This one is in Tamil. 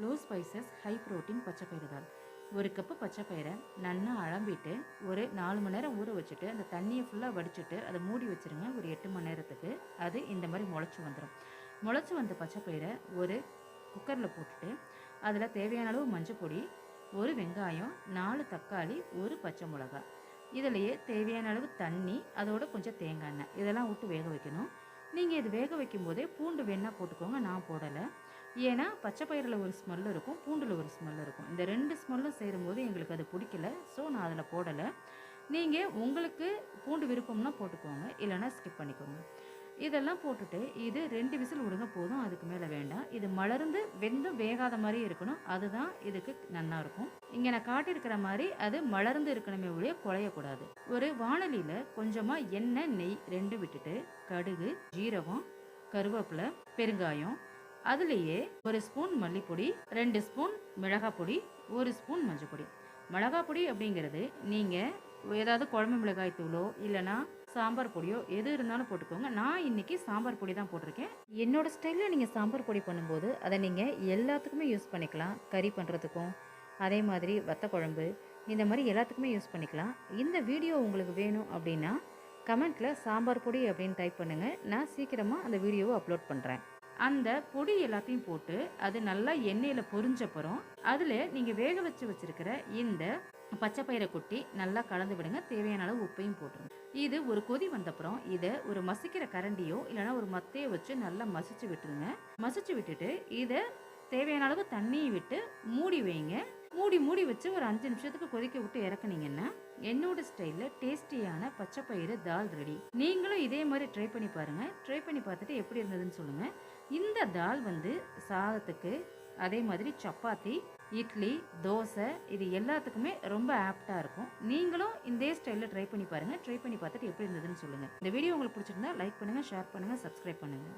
லோ ஸ்பைசஸ் ஹை ப்ரோட்டீன் பச்சைப்பயிறு தான். ஒரு கப்பு பச்சைப்பயிரை நல்லா அளம்பிட்டு ஒரு நாலு மணி நேரம் ஊற வச்சுட்டு அந்த தண்ணியை ஃபுல்லாக வடிச்சுட்டு அதை மூடி வச்சுருங்க. ஒரு எட்டு மணி நேரத்துக்கு அது இந்த மாதிரி முளைச்சி வந்துடும் முளைச்சி வந்த பச்சைப்பயிரை ஒரு குக்கரில் போட்டுட்டு அதில் தேவையான அளவு மஞ்சள் பொடி ஒரு வெங்காயம் நாலு தக்காளி ஒரு பச்சை மிளகாய். இதிலையே தேவையான அளவு தண்ணி அதோட கொஞ்சம் தேங்காய் எண்ணெய். இதெல்லாம் விட்டு வேக வைக்கணும். நீங்கள் இது வேக வைக்கும் போதே பூண்டு வேணால் போட்டுக்கோங்க. நான் போடலை. ஏன்னா பச்சை பயிரில் ஒரு ஸ்மெல் இருக்கும் பூண்டில் ஒரு ஸ்மெல் இருக்கும். இந்த ரெண்டு ஸ்மெல்லும் சேரும்போது எங்களுக்கு அது பிடிக்கல. ஸோ நான் அதில் போடலை. நீங்கள் உங்களுக்கு பூண்டு விருப்பம்னா போட்டுக்கோங்க. இல்லைன்னா ஸ்கிப் பண்ணிக்கோங்க. இதெல்லாம் போட்டுட்டு இது ரெண்டு விசில் விடுங்க போதும் அதுக்கு மேலே வேண்டாம். இது மலர்ந்து வெந்தும் வேகாத மாதிரி இருக்கணும். அதுதான் இதுக்கு நல்லா இருக்கும். இங்கே நான் காட்டியிருக்கிற மாதிரி அது மலர்ந்து இருக்கணுமே ஒழிய குழையக்கூடாது. ஒரு வானலியில் கொஞ்சமாக எண்ணெய் நெய் ரெண்டு விட்டுட்டு கடுகு ஜீரகம் கருவேப்பிலை பெருங்காயம் அதுலேயே ஒரு ஸ்பூன் மல்லிப்பொடி ரெண்டு ஸ்பூன் மிளகாய் பொடி ஒரு ஸ்பூன் மஞ்சள் பொடி மிளகாய் பொடி அப்படிங்கிறது நீங்கள் ஏதாவது குழம்பு மிளகாய் தூளோ இல்லைன்னா சாம்பார் பொடியோ எது இருந்தாலும் போட்டுக்கோங்க. நான் இன்னைக்கு சாம்பார் பொடி தான் போட்டிருக்கேன். என்னோடய ஸ்டைலில் நீங்கள் சாம்பார் பொடி பண்ணும்போது அதை நீங்கள் எல்லாத்துக்குமே யூஸ் பண்ணிக்கலாம். கறி பண்ணுறதுக்கும் அதே மாதிரி வத்த குழம்பு இந்த மாதிரி எல்லாத்துக்குமே யூஸ் பண்ணிக்கலாம். இந்த வீடியோ உங்களுக்கு வேணும் அப்படின்னா கமெண்ட்டில் சாம்பார் பொடி அப்படின்னு டைப் பண்ணுங்கள் நான் சீக்கிரமாக அந்த வீடியோவை அப்லோட் பண்ணுறேன் அந்த பொடி எல்லாத்தையும் போட்டு அது நல்லா எண்ணெயில் பொரிஞ்சப்புறம் அதில் நீங்கள் வேக வச்சு வச்சுருக்கிற இந்த பச்சை பயிரை கொட்டி நல்லா கலந்து விடுங்க. தேவையான அளவு உப்பையும் போட்டுருங்க. இது ஒரு கொதி வந்தப்புறம் இதை ஒரு மசிக்கிற கரண்டியோ இல்லைன்னா ஒரு மத்தையோ வச்சு நல்லா மசிச்சு விட்டுருங்க. மசிச்சு விட்டுட்டு இதை தேவையான அளவு தண்ணியை விட்டு மூடி வைங்க. மூடி மூடி வச்சு ஒரு அஞ்சு நிமிஷத்துக்கு கொதிக்க விட்டு இறக்குனீங்கன்னா என்னோட ஸ்டைலில் டேஸ்டியான பச்சை பயிறு தால் ரெடி. நீங்களும் இதே மாதிரி ட்ரை பண்ணி பாருங்கள் ட்ரை பண்ணி பார்த்துட்டு எப்படி இருந்ததுன்னு சொல்லுங்கள் இந்த தால் வந்து சாதத்துக்கு அதே மாதிரி சப்பாத்தி இட்லி தோசை இது எல்லாத்துக்குமே ரொம்ப ஆப்டாக இருக்கும். நீங்களும் இதே ஸ்டைலில் ட்ரை பண்ணி பாருங்கள் ட்ரை பண்ணி பார்த்துட்டு எப்படி இருந்ததுன்னு சொல்லுங்கள் இந்த வீடியோ உங்களுக்கு பிடிச்சிருந்தா லைக் பண்ணுங்கள் ஷேர் பண்ணுங்கள் சப்ஸ்கிரைப் பண்ணுங்கள்